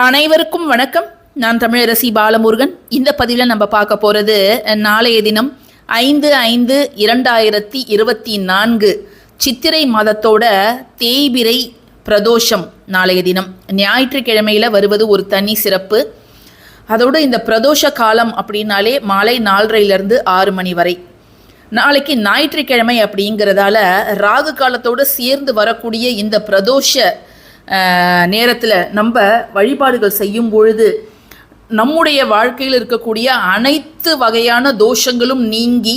அனைவருக்கும் வணக்கம். நான் தமிழரசி பாலமுருகன். இந்த பதிவில் நம்ம பார்க்க போகிறது நாளைய தினம் ஐந்து ஐந்து இரண்டாயிரத்தி இருபத்தி நான்கு சித்திரை மாதத்தோட தேய்பிரை பிரதோஷம் நாளைய தினம். ஞாயிற்றுக்கிழமையில் வருவது ஒரு தனி சிறப்பு. அதோடு இந்த பிரதோஷ காலம் அப்படின்னாலே மாலை நாலரைலேருந்து ஆறு மணி வரை. நாளைக்கு ஞாயிற்றுக்கிழமை அப்படிங்கிறதால ராகு காலத்தோடு சேர்ந்து வரக்கூடிய இந்த பிரதோஷ நேரத்தில் நம்ம வழிபாடுகள் செய்யும் பொழுது நம்முடைய வாழ்க்கையில் இருக்கக்கூடிய அனைத்து வகையான தோஷங்களும் நீங்கி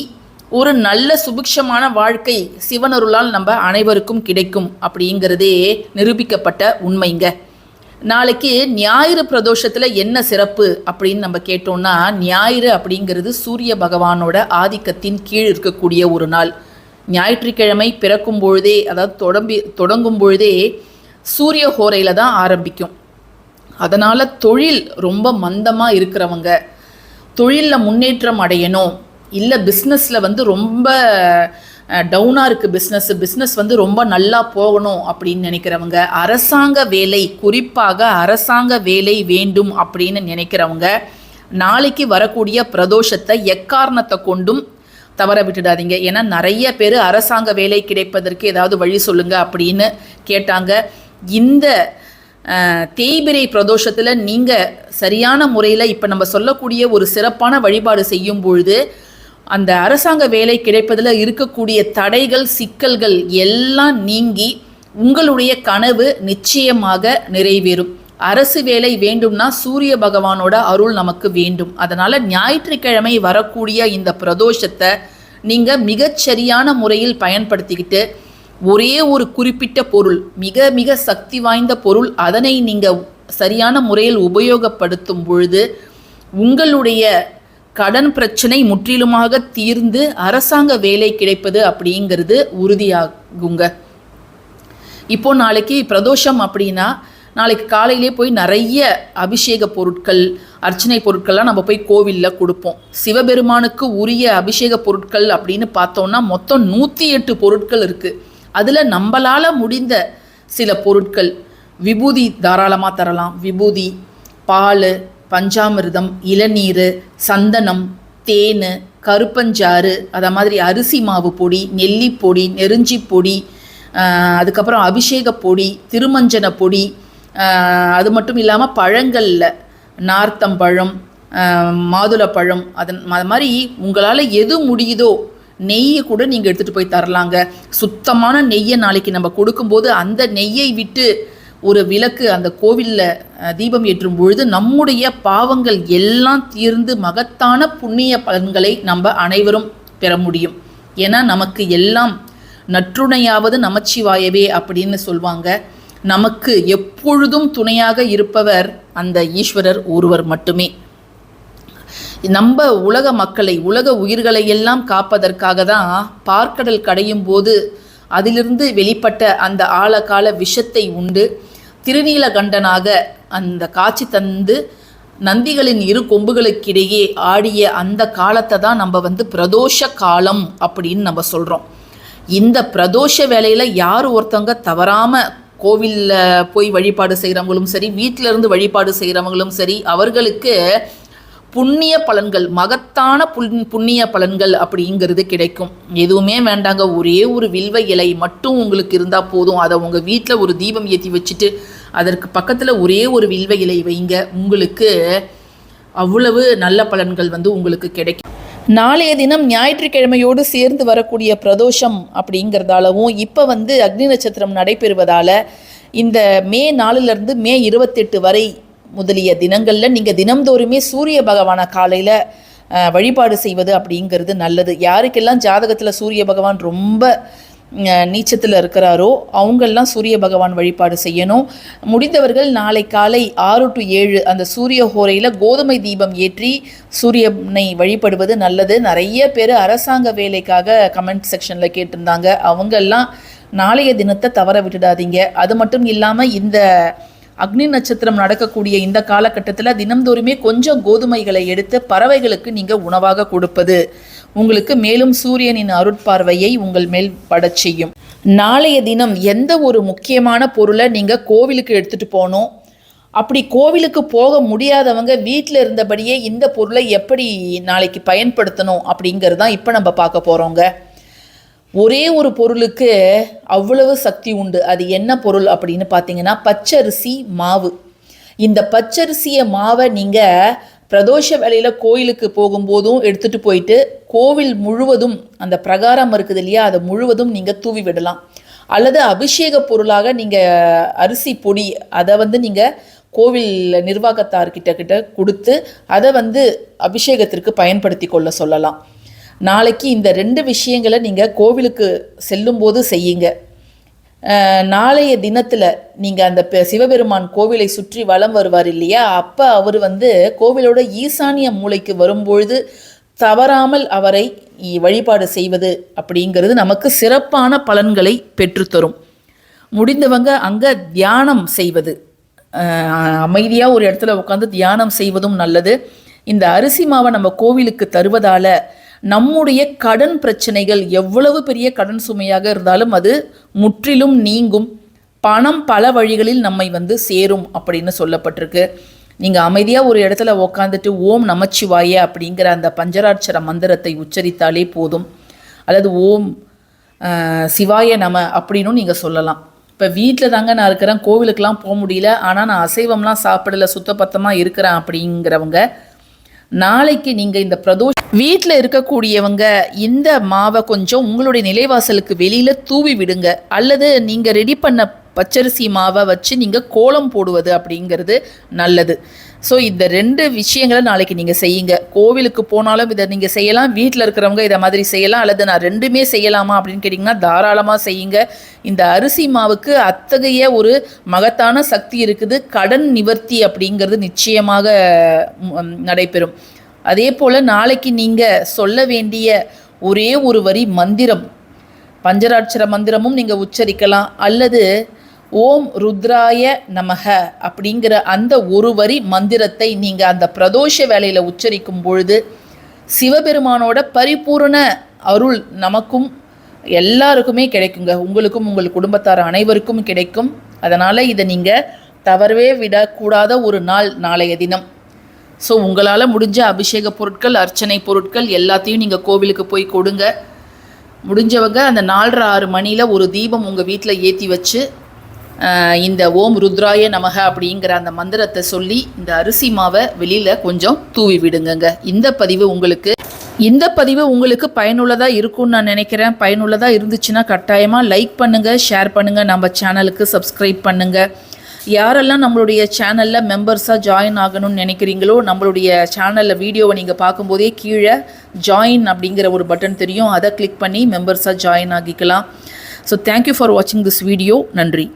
ஒரு நல்ல சுபிக்ஷமான வாழ்க்கை சிவனருளால் நம்ம அனைவருக்கும் கிடைக்கும் அப்படிங்கிறதே நிரூபிக்கப்பட்ட உண்மைங்க. நாளைக்கு ஞாயிறு பிரதோஷத்தில் என்ன சிறப்பு அப்படின்னு நம்ம கேட்டோம்னா ஞாயிறு அப்படிங்கிறது சூரிய பகவானோட ஆதிக்கத்தின் கீழ் இருக்கக்கூடிய ஒரு நாள். ஞாயிற்றுக்கிழமை பிறக்கும் பொழுதே அதாவது தொடம்பி தொடங்கும் பொழுதே சூரிய ஹோரையில் தான் ஆரம்பிக்கும். அதனால் தொழில் ரொம்ப மந்தமாக இருக்கிறவங்க தொழிலில் முன்னேற்றம் அடையணும் இல்லை பிஸ்னஸில் வந்து ரொம்ப டவுனாக இருக்குது பிஸ்னஸ் பிஸ்னஸ் வந்து ரொம்ப நல்லா போகணும் அப்படின்னு நினைக்கிறவங்க அரசாங்க வேலை குறிப்பாக அரசாங்க வேலை வேண்டும் அப்படின்னு நினைக்கிறவங்க நாளைக்கு வரக்கூடிய பிரதோஷத்தை எக்காரணத்தை கொண்டும் தவற விட்டுடாதீங்க. ஏன்னா நிறைய பேர் அரசாங்க வேலை கிடைப்பதற்கு ஏதாவது வழி சொல்லுங்கள் அப்படின்னு கேட்டாங்க. இந்த தேய்பிரை பிரதோஷத்தில் நீங்கள் சரியான முறையில் இப்போ நம்ம சொல்லக்கூடிய ஒரு சிறப்பான வழிபாடு செய்யும் பொழுது அந்த அரசாங்க வேலை கிடைப்பதில் இருக்கக்கூடிய தடைகள் சிக்கல்கள் எல்லாம் நீங்கி உங்களுடைய கனவு நிச்சயமாக நிறைவேறும். அரசு வேலை வேண்டும்னா சூரிய பகவானோட அருள் நமக்கு வேண்டும். அதனால் ஞாயிற்றுக்கிழமை வரக்கூடிய இந்த பிரதோஷத்தை நீங்கள் மிகச்சரியான முறையில் பயன்படுத்திக்கிட்டு ஒரே ஒரு குறிப்பிட்ட பொருள் மிக மிக சக்தி வாய்ந்த பொருள் அதனை நீங்கள் சரியான முறையில் உபயோகப்படுத்தும் பொழுது உங்களுடைய கடன் பிரச்சனை முற்றிலுமாக தீர்ந்து அரசாங்க வேலை கிடைப்பது அப்படிங்கிறது உறுதியாகுங்க. இப்போ நாளைக்கு பிரதோஷம் அப்படின்னா நாளைக்கு காலையிலே போய் நிறைய அபிஷேக பொருட்கள் அர்ச்சனை பொருட்கள்லாம் நம்ம போய் கோவிலில் கொடுப்போம். சிவபெருமானுக்கு உரிய அபிஷேக பொருட்கள் அப்படின்னு பார்த்தோம்னா மொத்தம் நூற்றி எட்டு பொருட்கள் இருக்குது அதில் நம்மளால் முடிந்த சில பொருட்கள் விபூதி தாராளமாக தரலாம். விபூதி பால் பஞ்சாமிர்தம் இளநீர் சந்தனம் தேன் கருப்பஞ்சாறு அதை மாதிரி அரிசி மாவு பொடி நெல்லிப்பொடி நெருஞ்சி பொடி அதுக்கப்புறம் அபிஷேக பொடி திருமஞ்சன பொடி அது மட்டும் இல்லாமல் பழங்களில் நார்த்தம்பழம் மாதுளப்பழம் அதன் அது மாதிரி உங்களால் எது முடியுதோ நெய்யை கூட நீங்கள் எடுத்துகிட்டு போய் தரலாங்க. சுத்தமான நெய்யை நாளைக்கு நம்ம கொடுக்கும்போது அந்த நெய்யை விட்டு ஒரு விளக்கு அந்த கோவிலில் தீபம் ஏற்றும் பொழுது நம்முடைய பாவங்கள் எல்லாம் தீர்ந்து மகத்தான புண்ணிய பலன்களை நம்ம அனைவரும் பெற முடியும். ஏன்னா நமக்கு எல்லாம் நற்றுணையாவது நமச்சிவாயவே அப்படின்னு சொல்வாங்க. நமக்கு எப்பொழுதும் துணையாக இருப்பவர் அந்த ஈஸ்வரர் ஒருவர் மட்டுமே. நம்ம உலக மக்களை உலக உயிர்களை எல்லாம் காப்பதற்காக தான் பார்க்கடல் கடையும் போது அதிலிருந்து வெளிப்பட்ட அந்த ஆழகால விஷத்தை உண்டு. திருநீலகண்டனாக அந்த காட்சி தந்து நந்திகளின் இரு கொம்புகளுக்கிடையே ஆடிய அந்த காலத்தை தான் நம்ம வந்து பிரதோஷ காலம் அப்படின்னு நம்ம சொல்கிறோம் இந்த பிரதோஷ வேலையில் யார் ஒருத்தவங்க தவறாமல் கோவிலில் போய் வழிபாடு செய்கிறவங்களும் சரி வீட்டிலேருந்து வழிபாடு செய்கிறவங்களும் சரி அவர்களுக்கு புண்ணிய பலன்கள் மகத்தான புண் புண்ணிய பலன்கள் அப்படிங்கிறது கிடைக்கும். எதுவுமே வேண்டாங்க. ஒரே ஒரு வில்வ இலை மட்டும் உங்களுக்கு இருந்தால் போதும். அதை உங்கள் வீட்டில் ஒரு தீபம் ஏற்றி வச்சுட்டு அதற்கு பக்கத்தில் ஒரே ஒரு வில்வ இலை வைங்க. உங்களுக்கு அவ்வளவு நல்ல பலன்கள் வந்து உங்களுக்கு கிடைக்கும். நாளைய தினம் ஞாயிற்றுக்கிழமையோடு சேர்ந்து வரக்கூடிய பிரதோஷம் அப்படிங்கிறதாலவும் இப்போ வந்து அக்னி நட்சத்திரம் நடைபெறுவதால் இந்த மே நாலுலேருந்து மே இருபத்தெட்டு வரை முதலிய தினங்களில் நீங்கள் தினம்தோறுமே சூரிய பகவானை காலையில் வழிபாடு செய்வது அப்படிங்கிறது நல்லது. யாருக்கெல்லாம் ஜாதகத்தில் சூரிய பகவான் ரொம்ப நீச்சத்தில் இருக்கிறாரோ அவங்கெல்லாம் சூரிய பகவான் வழிபாடு செய்யணும். முடிந்தவர்கள் நாளை காலை ஆறு டு ஏழு அந்த சூரிய ஹோரையில் கோதுமை தீபம் ஏற்றி சூரியனை வழிபடுவது நல்லது. நிறைய பேர் அரசாங்க வேலைக்காக கமெண்ட் செக்ஷனில் கேட்டிருந்தாங்க. அவங்கெல்லாம் நாளைய தினத்தை தவற விட்டுடாதீங்க. அது மட்டும் இல்லாமல் இந்த அக்னி நட்சத்திரம் நடக்கக்கூடிய இந்த காலகட்டத்தில் தினம்தோறுமே கொஞ்சம் கோதுமைகளை எடுத்து பறவைகளுக்கு நீங்கள் உணவாக கொடுப்பது உங்களுக்கு மேலும் சூரியனின் அருட்பார்வையை உங்கள் மேல் படச் செய்யும். நாளைய தினம் எந்த ஒரு முக்கியமான பொருளை நீங்கள் கோவிலுக்கு எடுத்துகிட்டு போகணும்? அப்படி கோவிலுக்கு போக முடியாதவங்க வீட்டில் இருந்தபடியே இந்த பொருளை எப்படி நாளைக்கு பயன்படுத்தணும் அப்படிங்கிறது தான் இப்போ நம்ம பார்க்க போகிறோங்க ஒரே ஒரு பொருளுக்கு அவ்வளவு சக்தி உண்டு. அது என்ன பொருள் அப்படின்னு பார்த்தீங்கன்னா பச்சரிசி மாவு. இந்த பச்சரிசியை மாவை நீங்கள் பிரதோஷ வேலையில் கோயிலுக்கு போகும்போதும் எடுத்துகிட்டு போயிட்டு கோவில் முழுவதும் அந்த பிரகாரம் இருக்குது இல்லையா அதை முழுவதும் நீங்கள் தூவி விடலாம். அல்லது அபிஷேக பொருளாக நீங்கள் அரிசி பொடி அதை வந்து நீங்கள் கோவில் நிர்வாகத்தார்கிட்ட கிட்ட கொடுத்து அதை வந்து அபிஷேகத்திற்கு பயன்படுத்தி கொள்ள சொல்லலாம். நாளைக்கு இந்த ரெண்டு விஷயங்களை நீங்கள் கோவிலுக்கு செல்லும்போது செய்யுங்க. நாளைய தினத்தில் நீங்கள் அந்த பெ- சிவபெருமான் கோவிலை சுற்றி வலம் வருவார் இல்லையா? அப்போ அவர் வந்து கோவிலோட ஈசானிய மூலைக்கு வரும்பொழுது தவறாமல் அவரை வழிபாடு செய்வது அப்படிங்கிறது நமக்கு சிறப்பான பலன்களை பெற்றுத்தரும். முடிந்தவங்க அங்கே தியானம் செய்வது. அமைதியாக ஒரு இடத்துல உட்காந்து தியானம் செய்வதும் நல்லது. இந்த அரிசி மாவை நம்ம கோவிலுக்கு தருவதால நம்முடைய கடன் பிரச்சனைகள் எவ்வளவு பெரிய கடன் சுமையாக இருந்தாலும் அது முற்றிலும் நீங்கும். பணம் பல வழிகளில் நம்மை வந்து சேரும் அப்படின்னு சொல்லப்பட்டிருக்கு. நீங்கள் அமைதியாக ஒரு இடத்துல உக்காந்துட்டு ஓம் நமச்சிவாய அப்படிங்கிற அந்த பஞ்சராட்சர மந்திரத்தை உச்சரித்தாலே போதும். அல்லது ஓம் சிவாய நம அப்படின்னும் நீங்கள் சொல்லலாம். இப்போ வீட்டில் தாங்க நான் இருக்கிறேன் கோவிலுக்கெலாம் போக முடியல. ஆனால் நான் அசைவம்லாம் சாப்பிடல சுத்தபத்தமாக இருக்கிறேன் அப்படிங்கிறவங்க நாளைக்கு நீங்கள் இந்த பிரதோஷ் வீட்டில் இருக்கக்கூடியவங்க இந்த மாவை கொஞ்சம் உங்களுடைய நிலைவாசலுக்கு வெளியில் தூவி விடுங்க. அல்லது நீங்கள் ரெடி பண்ண பச்சரிசி மாவை வச்சு நீங்கள் கோலம் போடுவது அப்படிங்கிறது நல்லது. ஸோ இந்த ரெண்டு விஷயங்களை நாளைக்கு நீங்கள் செய்யுங்க. கோவிலுக்கு போனாலும் இதை நீங்கள் செய்யலாம். வீட்டில் இருக்கிறவங்க இதை மாதிரி செய்யலாம். அல்லது நான் ரெண்டுமே செய்யலாமா அப்படின்னு கேட்டிங்கன்னா தாராளமாக செய்யுங்க. இந்த அரிசி மாவுக்கு அத்தகைய ஒரு மகத்தான சக்தி இருக்குது. கடன் நிவர்த்தி அப்படிங்கிறது நிச்சயமாக நடைபெறும். அதே போல் நாளைக்கு நீங்கள் சொல்ல வேண்டிய ஒரே ஒரு வரி மந்திரம். பஞ்சராட்சர மந்திரமும் நீங்கள் உச்சரிக்கலாம். அல்லது ஓம் ருத்ராய நமக அப்படிங்கிற அந்த ஒரு வரி மந்திரத்தை நீங்கள் அந்த பிரதோஷ வேலையில் உச்சரிக்கும் பொழுது சிவபெருமானோட பரிபூரண அருள் நமக்கும் எல்லாருக்குமே கிடைக்குங்க. உங்களுக்கும் உங்கள் குடும்பத்தார் அனைவருக்கும் கிடைக்கும். அதனால் இதை நீங்கள் தவறவே விடக்கூடாத ஒரு நாள் நாளைய தினம். ஸோ உங்களால் முடிஞ்ச அபிஷேக பொருட்கள் அர்ச்சனை பொருட்கள் எல்லாத்தையும் நீங்கள் கோவிலுக்கு போய் கொடுங்க. முடிஞ்சவங்க அந்த நாலரை ஆறு மணியில் ஒரு தீபம் உங்கள் வீட்டில் ஏற்றி வச்சு இந்த ஓம் ருத்ராய நமக அப்படிங்கிற அந்த மந்திரத்தை சொல்லி இந்த அரிசி மாவை வெளியில் கொஞ்சம் தூவி விடுங்கங்க. இந்த பதிவு உங்களுக்கு இந்த பதிவு உங்களுக்கு பயனுள்ளதாக இருக்கும்னு நான் நினைக்கிறேன். பயனுள்ளதாக இருந்துச்சுன்னா கட்டாயமாக லைக் பண்ணுங்கள் ஷேர் பண்ணுங்கள் நம்ம சேனலுக்கு சப்ஸ்கிரைப் பண்ணுங்கள் யாரெல்லாம் நம்மளுடைய சேனலில் மெம்பர்ஸாக ஜாயின் ஆகணும்னு நினைக்கிறீங்களோ நம்மளுடைய சேனலில் வீடியோவை நீங்கள் பார்க்கும்போதே கீழே ஜாயின் அப்படிங்கிற ஒரு பட்டன் தெரியும். அதை கிளிக் பண்ணி மெம்பர்ஸாக ஜாயின் ஆகிக்கலாம். ஸோ தேங்க்யூ ஃபார் வாட்சிங் திஸ் வீடியோ நன்றி.